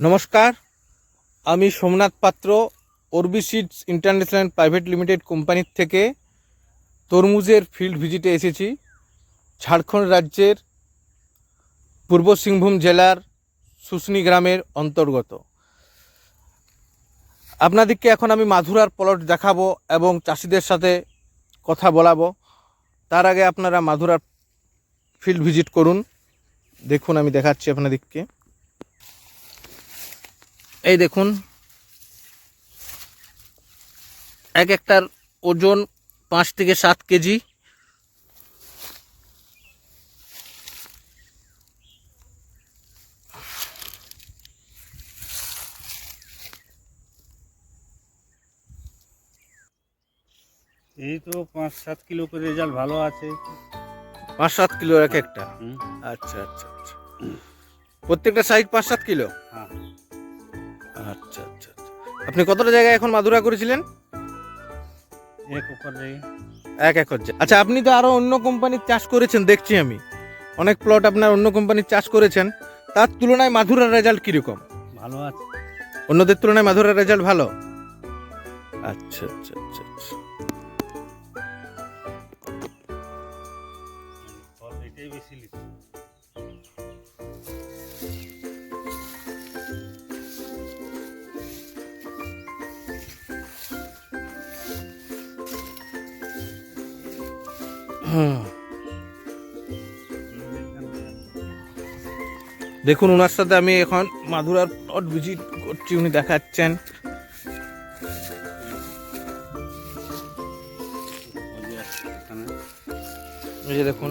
নমস্কার, আমি Somnath Patra, Arobi seeds international private limited কোম্পানির থেকে তরমুজের ফিল্ড ভিজিটে এসেছি। ঝাড়খণ্ড রাজ্যের পূর্ব সিংভূম জেলার শুশনি গ্রামের অন্তর্গত। আপনাদেরকে এখন আমি মাধুরার প্লট দেখাবো এবং চাষিদের সাথে কথা বলাবো। তার আগে আপনারা মাধুরার ফিল্ড ভিজিট করুন। দেখুন, আমি দেখাচ্ছি আপনাদেরকে। এই দেখুন এক একটার ওজন পাঁচ থেকে সাত কেজি। এই তো পাঁচ সাত কিলো করে রেজাল্ট ভালো আছে। পাঁচ সাত কিলো এক একটা? আচ্ছা আচ্ছা আচ্ছা। প্রত্যেকটা সাইজ পাঁচ সাত কিলো? আচ্ছা আচ্ছা আচ্ছা। আপনি কতটা জায়গায় এখন মাদুরা করেছিলেন? এক এক একর আচ্ছা আপনি তো আরও অন্য কোম্পানির চাষ করেছেন দেখছি আমি। অনেক প্লট আপনার অন্য কোম্পানির চাষ করেছেন। তার তুলনায় মাধুরার রেজাল্ট কীরকম? ভালো আছে। অন্যদের তুলনায় মাধুরার রেজাল্ট ভালো? আচ্ছা আচ্ছা আচ্ছা আচ্ছা। বেশি দেখুন ওনার সাথে আমি এখন মাধুরার প্লট ভিজিট করছি উনি দেখাচ্ছেন। যে দেখুন